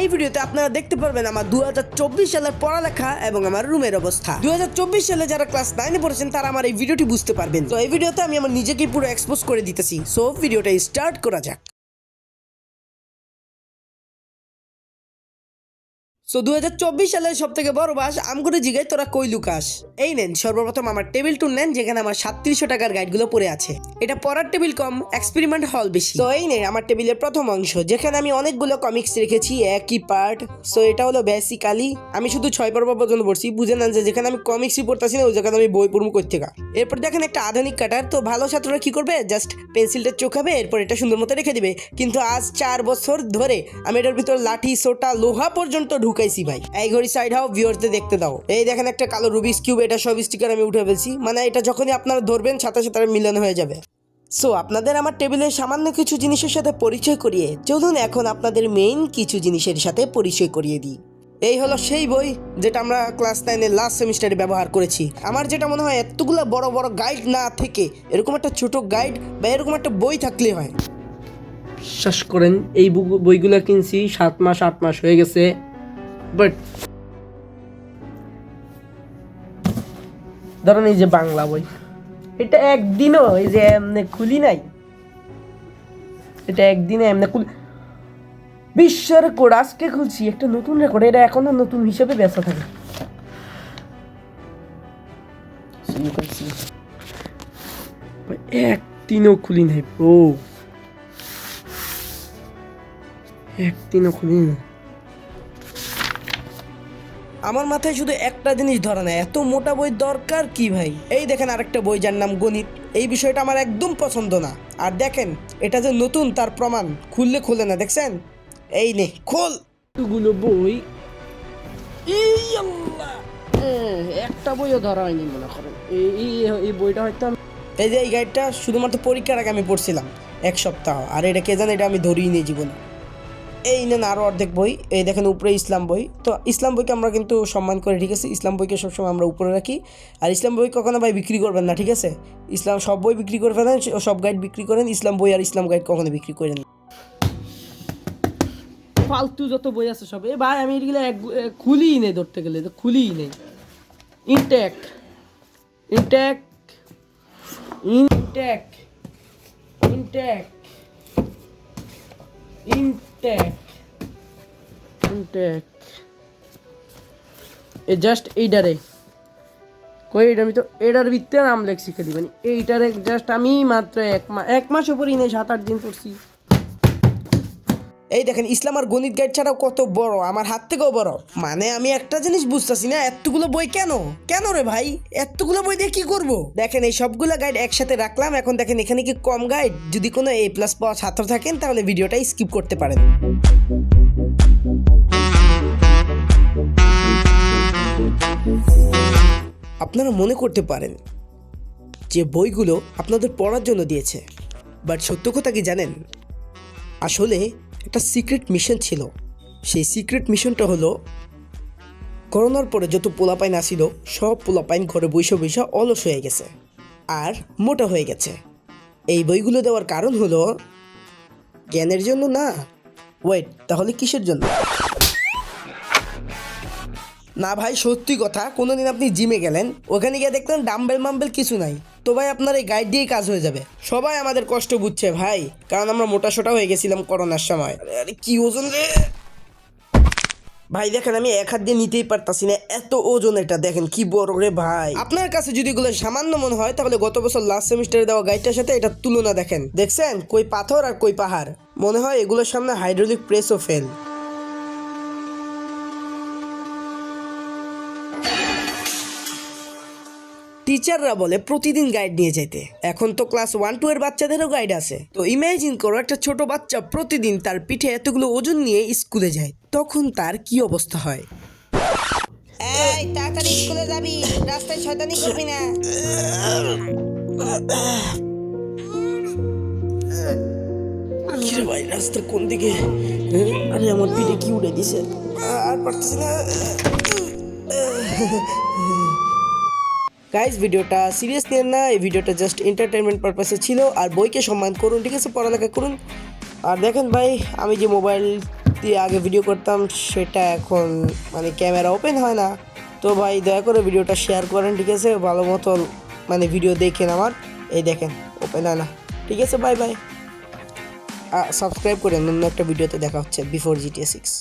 এই ভিডিওতে আপনারা দেখতে পারবেন আমার দু হাজার চব্বিশ সালের পড়ালেখা এবং আমার রুমের অবস্থা। দুই হাজার চব্বিশ সালে যারা ক্লাস নাইনে পড়েছেন, তারা আমার এই ভিডিওটি বুঝতে পারবেন। তো এই ভিডিওতে আমি আমার নিজেকে পুরো এক্সপোজ করে দিতেছি। সো ভিডিওটা স্টার্ট করা যাক। সো দু সালের সব থেকে বড় বাস আমগুলো জিগাই তোরা কই লুকাস? এই নেন, সর্বপ্রথম আমার টেবিল টুল নেন, যেখানে আমার সাতত্রিশশো টাকার গাইডগুলো পড়ে আছে। এটা পড়ার টেবিল কম এক্সপেরিমেন্ট হল বেশি। তো এই নেন আমার টেবিলের প্রথম অংশ, যেখানে আমি অনেকগুলো কমিক্স রেখেছি, একই পার্ট সো এটা হলো বেসিক্যালি আমি শুধু ছয় পর্ব পর্যন্ত পড়ছি, বুঝে নেন যে যেখানে আমি কমিক্সই পড়তেছি না ওই জায়গায় আমি বই পড়ব করতে এরপর দেখেন একটা আধুনিক কাটার তো ভালো ছাত্ররা কি করবে? জাস্ট পেন্সিলটা চোখাবে, এরপর এটা সুন্দর মতো রেখে দিবে। কিন্তু আজ চার বছর ধরে আমি এটার ভিতর লাঠি, সোটা, লোহা পর্যন্ত ঢুকাইছি ভাই। এই ঘড়ি সাইড হাও ভিউয়ারদের দেখতে দাও। এই দেখেন একটা কালো রুবিস কিউব এটা সব স্টিকার আমি উঠে ফেলছি। মানে এটা যখনই আপনারা ধরবেন, সাথে সাথে মিলন হয়ে যাবে। সো আপনাদের আমার টেবিলের সামান্য কিছু জিনিসের সাথে পরিচয় করিয়ে, চলুন এখন আপনাদের মেইন কিছু জিনিসের সাথে পরিচয় করিয়ে দিই। এই হলো সেই বই যেটা আমরা ক্লাস নাইনের লাস্ট সেমিস্টারে ব্যবহার করেছি। আমার যেটা মনে হয়, এতগুলো বড় বড় গাইড না থেকে, এরকম একটা ছোট গাইড বা এরকম একটা বই থাকলে হয়। বিশ্বাস করেন, এই বইগুলো কিনছি, সাত মাস, আট মাস হয়ে গেছে। বাট ধরেন এই যে বাংলা বই, এটা একদিনও এই যে এমনি খুলি নাই। এটা একদিনে এমনি খুলি বিশ্ব রেকর্ড আজকে খুলছি, একটা নতুন রেকর্ড এটা এখনও নতুন হিসেবে ব্যস্ত থাকে। একদিনও খুলি নাই ব্রো একদিনও খুলি না আমার মাথায় শুধু একটা জিনিস ধরে না এত মোটা বই দরকার কি ভাই? এই দেখেন আরেকটা বই যার নাম গণিত। এই বিষয়টা আমার একদম পছন্দ না। আর দেখেন এটা যে নতুন তার প্রমাণ খুললে খুলে না দেখছেন? এই নে খোল! গুলো বই? এই আল্লাহ! একটা বইও ধরা হয়নি মনে করেন। এই এই- এই বইটা হয়তো এই যে এই গাইডটা শুধুমাত্র পরীক্ষার আগে আমি পড়ছিলাম এক সপ্তাহ। আর এটা কে জানে এটা আমি ধরিই নিয়ে জীবনে। এই নেন আরও অর্ধেক বই। এই দেখেন উপরে ইসলাম বই। তো ইসলাম বইকে আমরা কিন্তু সম্মান করি ঠিক আছে? ইসলাম বইকে সবসময় আমরা উপরে রাখি। আর ইসলাম বই কখনো ভাই বিক্রি করবেন না, ঠিক আছে? ইসলাম সব বই বিক্রি করে ফেলেন, সব গাইড বিক্রি করেন, ইসলাম বই আর ইসলাম গাইড কখনো বিক্রি করেন না। ফালতু যত বই আছে সব। এ ভাই, আমি এগুলো এক খুলিই নেই ধরতে গেলে, তো খুলিই নেই। Intact intact intact intact intact intact এ জাস্ট এইটারে। কই এটা আমি তো এটার ভিত্তে নাম লেখছি খালি মানে এইটারে জাস্ট আমি মাত্র এক মাস এক মাস উপরই নেই সাত আট দিন পড়ছি। এই দেখেন, ইসলাম আর গণিত গাইড ছাড়াও কত বড়, আমার হাত থেকেও বড়। মানে আমি একটা জিনিস বুঝতেছি না, এতগুলো বই কেন? কেন রে ভাই? এতগুলো বই দিয়ে কি করব? দেখেন, এই সবগুলো গাইড একসাথে রাখলাম, এখন দেখেন, এখানে কি কম গাইড যদি কোনো এ প্লাস পাওয়া ছাত্র থাকেন, তাহলে ভিডিওটা স্কিপ করতে পারেন। আপনারা মনে করতে পারেন যে বইগুলো আপনাদের পড়ার জন্য দিয়েছে বাট সত্য কথা কি জানেন? আসলে একটা সিক্রেট মিশন ছিল। সেই সিক্রেট মিশনটা হলো, করোনার পরে যত পোলাপাইন আসিল, সব পোলাপাইন ঘরে বৈশা বৈশা অলস হয়ে গেছে আর মোটা হয়ে গেছে। এই বইগুলো দেওয়ার কারণ হলো, জ্ঞানের জন্য না। ওয়েট তাহলে কিসের জন্য? না ভাই, সত্যি কথা, কোনোদিন আপনি জিমে গেলেন, ওখানে গিয়ে দেখলেন ডাম্বেল মাম্বেল কিছু নাই। তো ভাই আপনার এই গাইড দিয়েই কাজ হয়ে যাবে। সবাই আমাদের কষ্ট বুঝছে ভাই, কারণ আমরা মোটা সোটা হয়ে গেছিলাম করোনার সময়। আরে কি ওজন রে? ভাই, দেখেন, আমি এক হাত দিয়ে নিতেই পারতাছি না, এত ওজন এটা, দেখেন কি বড় রে ভাই। আপনার কাছে যদি এগুলো সামান্য মনে হয়, তাহলে গত বছর লাস্ট সেমিস্টারে দেওয়া গাইডটার সাথে এটা তুলনা দেখেন। দেখছেন? কই পাথর আর কই পাহাড়। মনে হয় এগুলোর সামনে হাইড্রোলিক প্রেসও ফেল টিচাররা বলে প্রতিদিন গাইড নিয়ে যেতে এখন তো ক্লাস ওয়ান টু এর বাচ্চাদেরও গাইড আছে। তো ইমাজিন করো একটা ছোট বাচ্চা প্রতিদিন তার পিঠে এতগুলো ওজন নিয়ে স্কুলে যায়। তখন তার কি অবস্থা হয়? এই তাড়াতাড়ি স্কুলে যাবি। রাস্তায় শয়তানি করবি না। কিরে ভাই রাস্তার কোন দিকে? আরে আমার পিঠে কি উড়ে দিছে? আর পারতেছি না। গাইজ ভিডিওটা সিরিয়াস নেন না, এই ভিডিওটা জাস্ট এন্টারটেনমেন্ট পারপাসে ছিল, আর বইকে সম্মান করুন, ঠিক আছে? পড়ালেখা করুন। আর দেখেন ভাই, আমি যে মোবাইল দিয়ে আগে ভিডিও করতাম, সেটা এখন মানে ক্যামেরা ওপেন হয় না। তো ভাই, দয়া করে ভিডিওটা শেয়ার করেন, ঠিক আছে? ভালো মতো মানে ভিডিও দেখেন আমার। এই দেখেন ওপেন হয় না। ঠিক আছে বাই বাই সাবস্ক্রাইব করেন অন্য একটা ভিডিওতে দেখা হচ্ছে বিফোর জিটিএ সিক্স